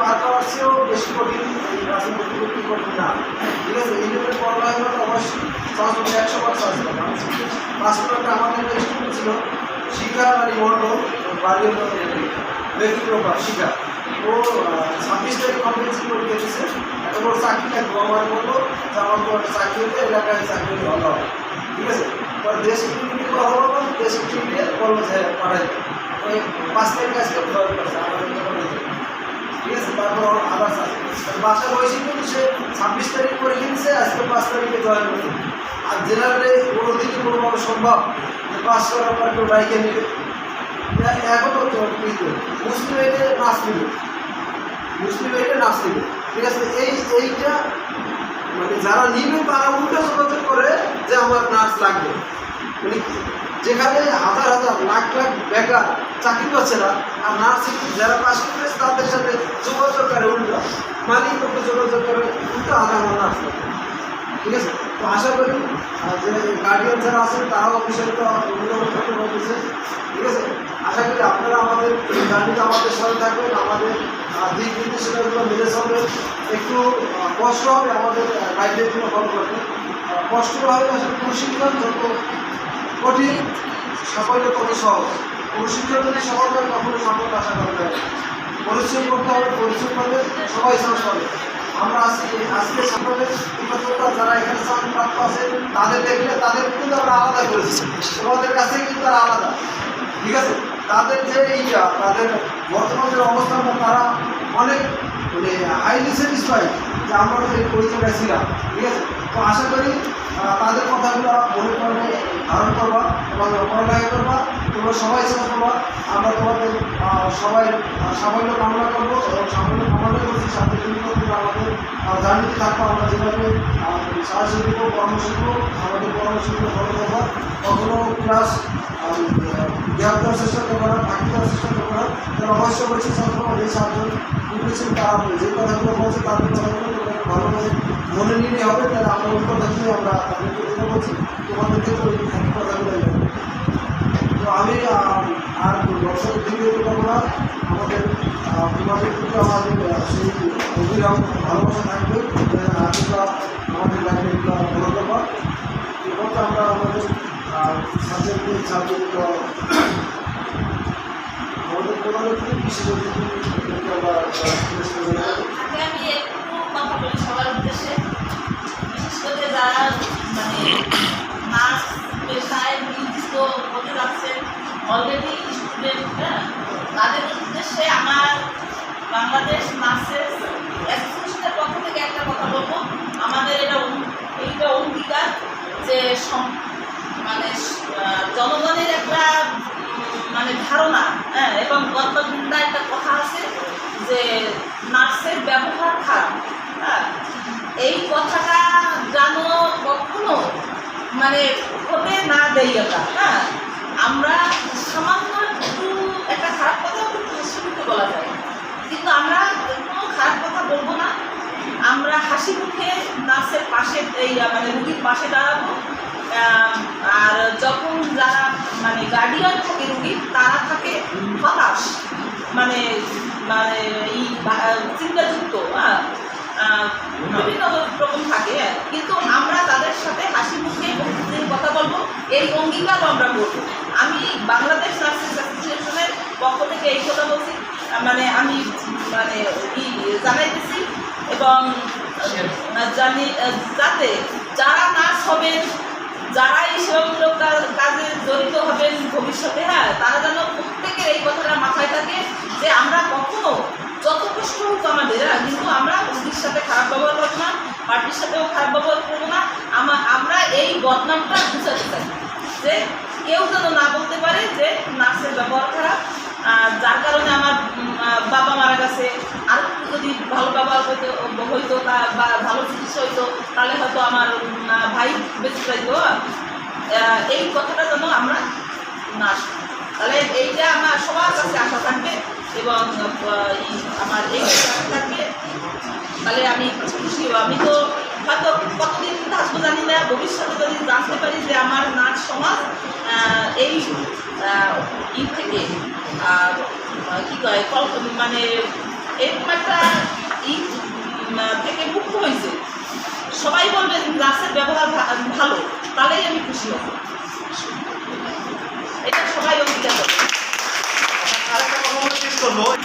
পার করার চেয়েও বেশি কঠিন এই রাসেল ভর্তি কঠিন না। ঠিক আছে, এই লেভেল পড়া হলে অবশ্যই সহজ হবে একশো বার সহজ হবে পাঁচ একটা আমাদের একটা স্টুডেন্ট ছিল শিখা আর মন্ডল বাড়ি হলো ব্যক্তিক্রমা শিখা ও ছাব্বিশ তারিখ কম্পিটিশন পরীক্ষা দিচ্ছে এত বড় চাকরি লাগবে আমার যে আমার তো একটা চাকরি হতে এলাকায় চাকরি হলে ভালো হবে ঠিক আছে, পরে দেশ কথা বললাম দেশ টিভি বলল যে পাঠাই পাঁচ তারিখ আজকে আমাদের দোকানে ঠিক আছে তারপর আদার্স বাসায় বয়সী কিন্তু সে ছাব্বিশ তারিখ পরীক্ষা দিচ্ছে আজকে পাঁচ তারিখে জয়েন করছে। আর জেনারেলে কোনো দিকে কোনোভাবে সম্ভব যে পাঁচ করার পর কেউ বাইকে নেবে। এখনও মুসলিম এতে নাচ নিবে মুসলিম এতে নাচ নিবে ঠিক আছে, এই এইটা মানে যারা নিবে তারা উল্টো যোগাযোগ করে যে আমার নাচ লাগবে। মানে যেখানে হাজার হাজার, লাখ লাখ বেকার চাকরি পাচ্ছে না, আর নার্সিং যারা পাশ করেছে তাদের সাথে যোগাযোগ করে উল্টো মালিক পক্ষে যোগাযোগ করে হাজার আমার নাচ লাগবে ঠিক আছে? তো আশা করি যে গার্ডিয়ান যারা আছেন তারাও করতে পারতেছে। ঠিক আছে? আশা করি আপনারা আমাদের জার্নিতে আমাদের সাথে থাকবেন আমাদের দিক নির্দেশনাগুলো মেনে চলবেন। একটু কষ্ট হবে আমাদের গাইডলাইনগুলো ফলো করতে। আহ, কষ্ট হবে আসলে প্রশিক্ষণ যত কঠিন সাফল্য তত সহজ। প্রশিক্ষণ যদি সফল হয় কখনো সাফল্য আশা করা যায়। পরিশ্রম করতে হবে পরিশ্রম করলে সবাই সাহস পাবে। আমরা আজকে আজকে সকলে কৃতজ্ঞতা যারা এখানে প্রাপ্ত আছে, তাদের দেখলে তাদের কিন্তু আমরা আলাদা করেছি তোমাদের কাছে কিন্তু তারা আলাদা। ঠিক আছে? তাদের যে এইটা তাদের বর্তমান যে অবস্থানটা তারা অনেক মানে হাইলি স্যাটিসফাইড যে আমরা যে পরিচয়টা ছিলাম, ঠিক আছে? তো আশা করি তাদের কথাগুলো মনে করবে ধারণ করবা এবং পড়ালেখা করবা। তোমরা সবাই চেষ্টা করবা। আমরা তোমাদের সবাই সাফল্য কামনা করব এবং সাফল্য কামনা করছি, সাথে তুমি তোমরা আমাদের জার্নিতে থাকব আমরা যেভাবে সাহায্য দেবো পরামর্শ দেবো আমাদের পরামর্শগুলো ফলো করব। কখনো ক্লাস জ্ঞান দেওয়ার চেষ্টা করব না ফাঁকি দেওয়ার চেষ্টা করব না। তারা অবশ্য বলছি ছাত্র এই সাতজন উঠেছেন তারা যে কথাগুলো বলছে তাদের কথাগুলো ভালোভাবে মনে নিলে হবে, তাহলে আমরা ওই কথা শুনে আমরা তাদেরকে যেটা বলছি। তোমাদের ক্ষেত্রে ওই কথাগুলো তো আমি আর দর্শক দিকে করব না। আমাদের তোমাদের আমাদের সেই অবিরাম ভালোবাসা থাকবে। তোমরা আমাদের করবা এবং আমরা আমাদের সাবজেক্টে সাবজেক্ট আমাদের বলি সবার উদ্দেশ্যে। বিশেষ মানে নার্স পেশায় নিয়োজিত হতে যাচ্ছেন অলরেডি স্টুডেন্ট হ্যাঁ? তাদের উদ্দেশ্যে আমার বাংলাদেশ নার্সেস অ্যাসোসিয়েশনের পক্ষ থেকে একটা কথা বলব আমাদের এটা অং- এইটা অঙ্গীকার যে মানে জনগণের একটা মানে ধারণা হ্যাঁ এবং গতদিনটা একটা কথা আছে যে নার্সের ব্যবহার খারাপ হ্যাঁ এই কথাটা যেন কখনো? মানে হতে না দেই আমরা হ্যাঁ আমরা সামান্য একটু একটা খারাপ কথা শুরুতে বলা যায় কিন্তু আমরা কোনো খারাপ কথা বলব না আমরা হাসি মুখে নার্সের পাশে, এই মানে রুগীর পাশে দাঁড়াবো। আর যখন যারা মানে গার্ডিয়ান থাকে রুগীর তারা থাকে হতাশ মানে মানে এই চিন্তাযুক্ত হ্যাঁ? বিভিন্ন রকম থাকে হ্যাঁ। কিন্তু আমরা তাদের সাথে হাসি মুখে কথা বলব এই অঙ্গীকারও আমরা করব। আমি বাংলাদেশ নার্সিং অ্যাসোসিয়েশনের পক্ষ থেকে এই কথা বলছি মানে আমি মানে জানাইতেছি, এবং জানি যাতে যারা নার্স হবেন যারা এই সেবামূলক কাজে জড়িত হবেন ভবিষ্যতে হ্যাঁ তারা যেন প্রত্যেকের এই কথাটা মাথায় থাকে যে আমরা কখনো যত কষ্ট হোক আমাদের হ্যাঁ, কিন্তু আমরা রুগীর সাথে খারাপ ব্যবহার করব না পার্টির সাথেও খারাপ ব্যবহার করব না আমা- আমরা এই বদনামটা বুঝাতে চাই যে কেউ যেন না বলতে পারে যে নার্সের ব্যবহার খারাপ যার কারণে আমার বাবা মারা গেছে যদি ভালো ব্যবহার হইতো হইতো তা বা ভালো চিকিৎসা হইতো, তাহলে হয়তো আমার ভাই বেঁচে যাইতো এই কথাটা যেন আমরা না তাহলে এইটা আমার সবার কাছে আশা থাকবে এবং আমার এই থাকবে। তাহলে আমি খুশি। আমি তো হয়তো কতদিন থাকব জানি না, ভবিষ্যতে যদি জানতে পারি যে আমার নাচ সমাজ এই ই থেকে কি কয় কল- মানে এরকম একটা থেকে মুক্ত হয়েছে। সবাই বলবে গ্লাসের ব্যবহার ভালো, তাহলেই আমি খুশি হব। এটা সবাই অঙ্গীকার করব।